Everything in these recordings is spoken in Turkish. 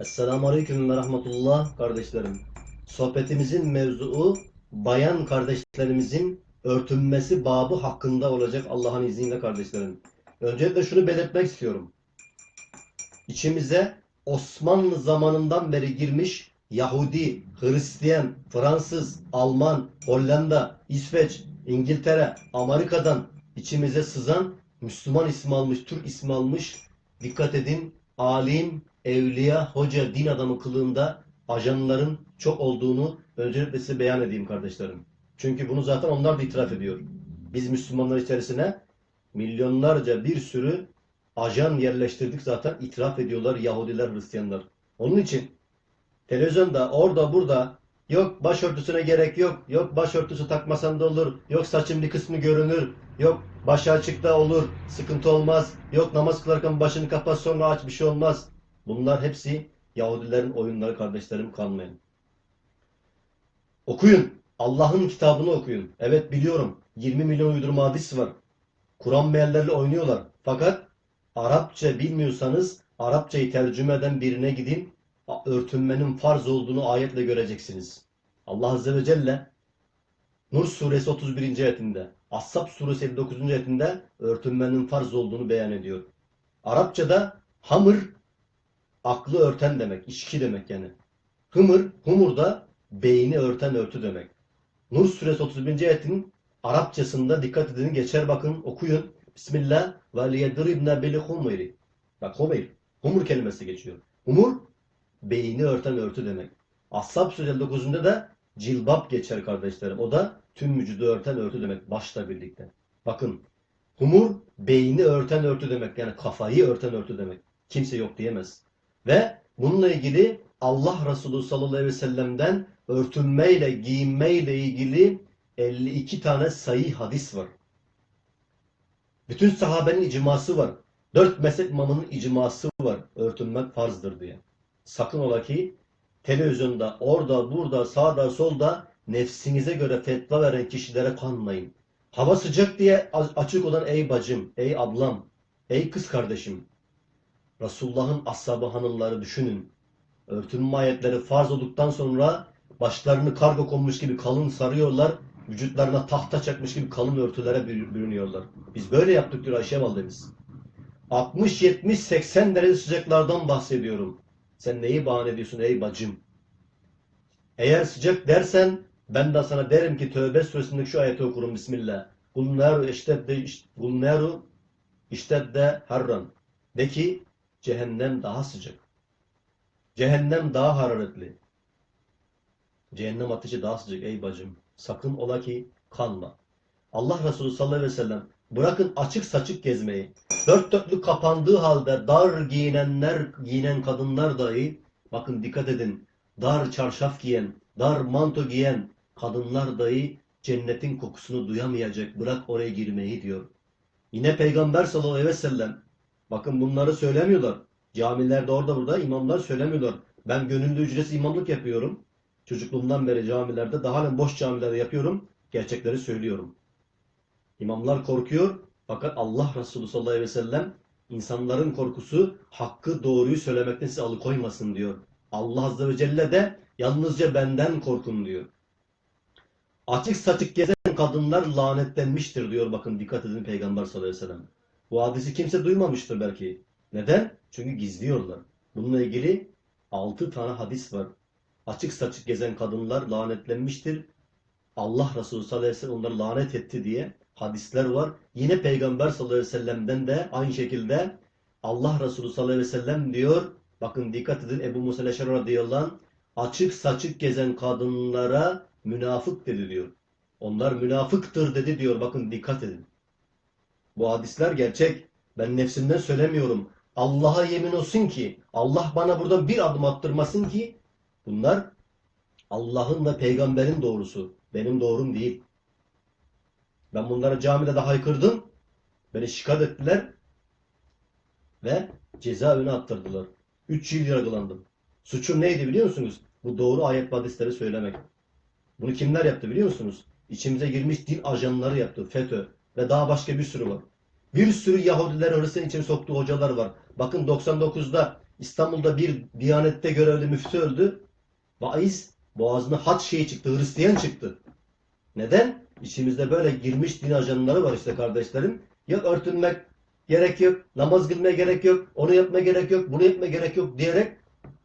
Esselamu Aleyküm ve Rahmetullah kardeşlerim. Sohbetimizin mevzuu bayan kardeşlerimizin örtünmesi babı hakkında olacak Allah'ın izniyle kardeşlerim. Öncelikle şunu belirtmek istiyorum. İçimize Osmanlı zamanından beri girmiş Yahudi, Hristiyan, Fransız, Alman, Hollanda, İsveç, İngiltere, Amerika'dan içimize sızan Müslüman ismi almış, Türk ismi almış. Dikkat edin, alim, evliya, hoca, din adamı kılığında ajanların çok olduğunu öncelikle size beyan edeyim kardeşlerim. Çünkü bunu zaten onlar da itiraf ediyor. Biz Müslümanlar içerisine milyonlarca bir sürü ajan yerleştirdik zaten itiraf ediyorlar Yahudiler, Hristiyanlar. Onun için televizyonda orada burada yok başörtüsüne gerek yok, yok başörtüsü takmasan da olur, yok saçın bir kısmı görünür, yok başı açıkta olur, sıkıntı olmaz, yok namaz kılarken başını kapat sonra aç bir şey olmaz. Bunlar hepsi Yahudilerin oyunları kardeşlerim kanmayın. Okuyun. Allah'ın kitabını okuyun. Evet biliyorum 20 milyon uydurma hadis var. Kur'an meallerle oynuyorlar. Fakat Arapça bilmiyorsanız Arapçayı tercüme eden birine gidin. Örtünmenin farz olduğunu ayetle göreceksiniz. Allah Azze ve Celle Nur suresi 31. ayetinde, Ashab suresi 59. ayetinde örtünmenin farz olduğunu beyan ediyor. Arapçada hamır aklı örten demek, içki demek yani. Hımır, humur da beyni örten örtü demek. Nur suresi 31. ayetin Arapçasında dikkat edin geçer bakın okuyun. Bismillah ve liyedribne bil humuri. Bak humur, humur kelimesi geçiyor. Humur beyni örten örtü demek. Ashab suresi 9'unda da cilbap geçer kardeşlerim. O da tüm vücudu örten örtü demek başla birlikte. Bakın humur beyni örten örtü demek. Yani kafayı örten örtü demek. Kimse yok diyemez. Ve bununla ilgili Allah Resulü sallallahu aleyhi ve sellem'den örtünmeyle, giyinmeyle ilgili 52 tane sayı hadis var. Bütün sahabenin icması var. Dört mezhep imamının icması var. Örtünmek farzdır diye. Sakın ola ki televizyonda, orada, burada, sağda, solda nefsinize göre fetva veren kişilere kanmayın. Hava sıcak diye açık olan ey bacım, ey ablam, ey kız kardeşim. Resulullah'ın ashabı hanımları düşünün. Örtünme ayetleri farz olduktan sonra başlarını kargo konmuş gibi kalın sarıyorlar. Vücutlarına tahta çakmış gibi kalın örtülere bürünüyorlar. Biz böyle yaptık diyor Ayşe validemiz. 60, 70, 80 derece sıcaklardan bahsediyorum. Sen neyi bahane ediyorsun ey bacım? Eğer sıcak dersen ben de sana derim ki Tövbe suresindeki şu ayeti okurum Bismillah. Kul naru iştedde kul naru iştedde harran. De ki cehennem daha sıcak. Cehennem daha hararetli. Cehennem ateşi daha sıcak ey bacım. Sakın ola ki kanma. Allah Resulü sallallahu aleyhi ve sellem bırakın açık saçık gezmeyi. Dört dörtlük kapandığı halde dar giyinenler, giyinen kadınlar dahi bakın dikkat edin. Dar çarşaf giyen, dar manto giyen kadınlar dahi cennetin kokusunu duyamayacak. Bırak oraya girmeyi diyor. Yine Peygamber sallallahu aleyhi ve sellem bakın bunları söylemiyorlar. Camilerde orada burada imamlar söylemiyorlar. Ben gönüllü ücretsiz imamlık yapıyorum. Çocukluğumdan beri camilerde, daha halen boş camilerde yapıyorum. Gerçekleri söylüyorum. İmamlar korkuyor fakat Allah Resulü sallallahu aleyhi ve sellem insanların korkusu hakkı doğruyu söylemekten sizi alıkoymasın diyor. Allah azze ve celle de yalnızca benden korkun diyor. Açık saçık gezen kadınlar lanetlenmiştir diyor. Bakın dikkat edin Peygamber sallallahu aleyhi ve sellem. Bu hadisi kimse duymamıştır belki. Neden? Çünkü gizliyorlar. Bununla ilgili 6 tane hadis var. Açık saçık gezen kadınlar lanetlenmiştir. Allah Resulü sallallahu aleyhi ve sellem onları lanet etti diye hadisler var. Yine Peygamber sallallahu aleyhi ve sellem'den de aynı şekilde Allah Resulü sallallahu aleyhi ve sellem diyor. Bakın dikkat edin Ebu Musa Leşer radıyallahu anh açık saçık gezen kadınlara münafık dedi diyor. Onlar münafıktır dedi diyor. Bakın dikkat edin. Bu hadisler gerçek. Ben nefsimden söylemiyorum. Allah'a yemin olsun ki Allah bana buradan bir adım attırmasın ki bunlar Allah'ın ve peygamberin doğrusu. Benim doğrum değil. Ben bunları camide de haykırdım. Beni şikayet ettiler. Ve cezaevine attırdılar. 3 yıl yargılandım. Suçum neydi biliyor musunuz? Bu doğru ayet hadisleri söylemek. Bunu kimler yaptı biliyor musunuz? İçimize girmiş din ajanları yaptı. FETÖ ve daha başka bir sürü var. Bir sürü Yahudiler Hristiyan içine soktuğu hocalar var. Bakın 99'da İstanbul'da bir Diyanet'te görevli müftü öldü. Vaiz boğazına hat şeyi çıktı, Hristiyan çıktı. Neden? İçimizde böyle girmiş din ajanları var işte kardeşlerim. Yok örtünmek gerek yok, namaz kılmaya gerek yok, onu yapmaya gerek yok, bunu yapmaya gerek yok diyerek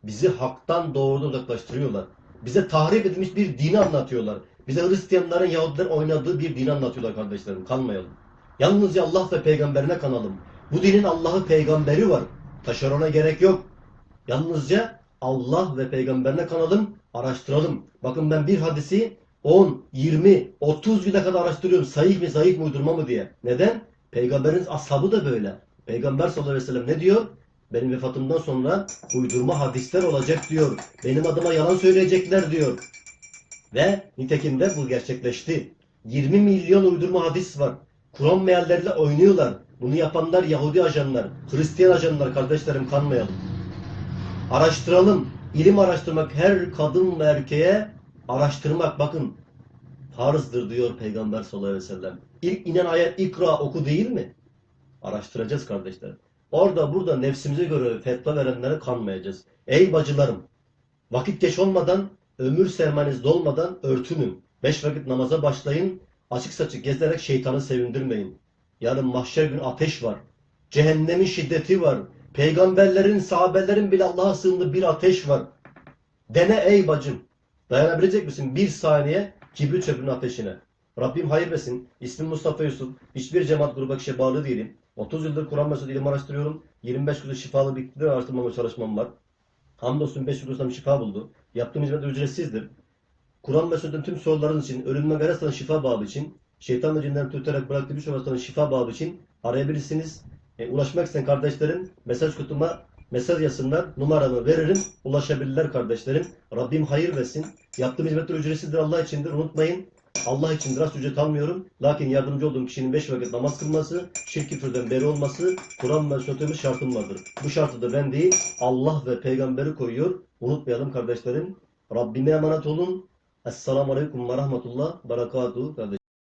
bizi haktan doğrudan uzaklaştırıyorlar. Bize tahrip edilmiş bir dini anlatıyorlar. Bize Hristiyanların, Yahudilerin oynadığı bir dini anlatıyorlar kardeşlerim. Kanmayalım. Yalnızca Allah ve peygamberine kanalım. Bu dinin Allah'ı peygamberi var. Taşerona gerek yok. Yalnızca Allah ve peygamberine kanalım, araştıralım. Bakın ben bir hadisi 10, 20, 30 güne kadar araştırıyorum. Sahih mi, zayıf mı, uydurma mı diye. Neden? Peygamberin ashabı da böyle. Peygamber sallallahu aleyhi ve sellem ne diyor? Benim vefatımdan sonra uydurma hadisler olacak diyor. Benim adıma yalan söyleyecekler diyor. Ve nitekim de bu gerçekleşti. 20 milyon uydurma hadis var. Kur'an mealleriyle oynuyorlar. Bunu yapanlar Yahudi ajanlar, Hristiyan ajanlar kardeşlerim kanmayalım. Araştıralım. İlim araştırmak her kadın ve erkeğe araştırmak bakın farzdır diyor Peygamber sallallahu aleyhi ve sellem. İlk inen ayet ikra oku değil mi? Araştıracağız kardeşlerim. Orada burada nefsimize göre fetva verenlere kanmayacağız. Ey bacılarım vakit geç olmadan ömür sermayeniz dolmadan örtünün. Beş vakit namaza başlayın. Açık saçık gezerek şeytanı sevindirmeyin. Yarın mahşer günü ateş var. Cehennemin şiddeti var. Peygamberlerin, sahabelerin bile Allah'a sığındığı bir ateş var. Dene ey bacım. Dayanabilecek misin bir saniye kibrit çöpünün ateşine? Rabbim hayır versin. İsmim Mustafa Yusuf. Hiçbir cemaat gruba kişiye bağlı değilim. 30 yıldır Kur'an meselesi ilim araştırıyorum. 25 yıldır şifalı bir iktidar araştırmama çalışmam var. Hamdolsun 5 yıldır şifa buldu. Yaptığım hizmet ücretsizdir. Kur'an meselesinden tüm sorularınız için, ölümden hastaların şifa babı için, şeytan ve cinlerin tutarak bıraktığı birçok hastaların şifa babı için arayabilirsiniz. E, ulaşmak isteyen kardeşlerim mesaj kutuma mesaj yazsınlar. Numaramı veririm. Ulaşabilirler kardeşlerim. Rabbim hayır versin. Yaptığım hizmetler ücretsizdir Allah içindir. Unutmayın. Allah için rast ücret almıyorum. Lakin yardımcı olduğum kişinin beş vakit namaz kılması, şirk küfürden beri olması, Kur'an ve sünnetimiz şartım vardır. Bu şartı da ben değil, Allah ve peygamberi koyuyor. Unutmayalım kardeşlerim. Rabbime emanet olun. Esselamu Aleyküm ve Rahmetullah. Berekatuhu.